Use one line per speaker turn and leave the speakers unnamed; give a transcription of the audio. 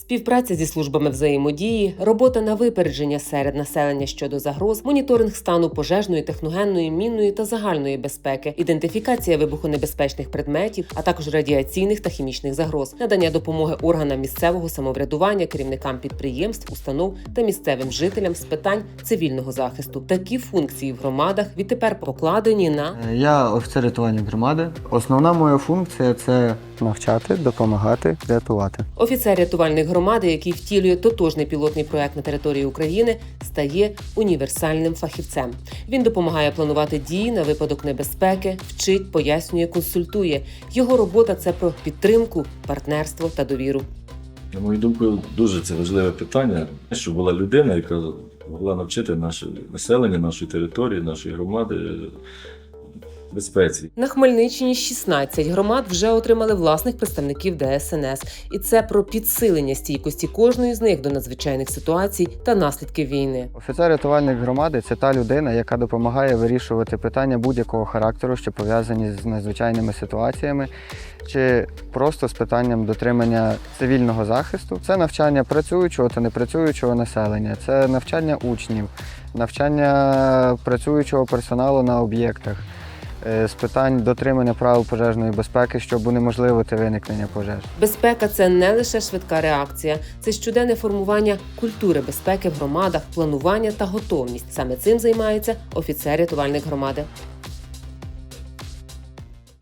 Співпраця зі службами взаємодії, робота на випередження серед населення щодо загроз, моніторинг стану пожежної, техногенної, мінної та загальної безпеки, ідентифікація вибухонебезпечних предметів, а також радіаційних та хімічних загроз, надання допомоги органам місцевого самоврядування, керівникам підприємств, установ та місцевим жителям з питань цивільного захисту. Такі функції в громадах відтепер покладені на
Е, Я офіцер рятувальної громади. Основна моя функція це
навчати, допомагати, рятувати.
Офіцер рятувальної громади, який втілює тотожний пілотний проект на території України, стає універсальним фахівцем. Він допомагає планувати дії на випадок небезпеки, вчить, пояснює, консультує. Його робота це про підтримку, партнерство та довіру.
На мою думку, дуже це важливе питання, щоб була людина, яка могла навчити наше населення, нашої території, нашої громади безпеці.
На Хмельниччині 16 громад вже отримали власних представників ДСНС, і це про підсилення стійкості кожної з них до надзвичайних ситуацій та наслідків війни.
Офіцер рятувальник громади це та людина, яка допомагає вирішувати питання будь-якого характеру, що пов'язані з надзвичайними ситуаціями, чи просто з питанням дотримання цивільного захисту. Це навчання працюючого та непрацюючого населення, це навчання учнів, навчання працюючого персоналу на об'єктах. Е, З питань дотримання правил пожежної безпеки, щоб унеможливити виникнення пожеж.
Безпека це не лише швидка реакція, це щоденне формування культури безпеки в громадах, планування та готовність. Саме цим займається офіцер рятувальник громади.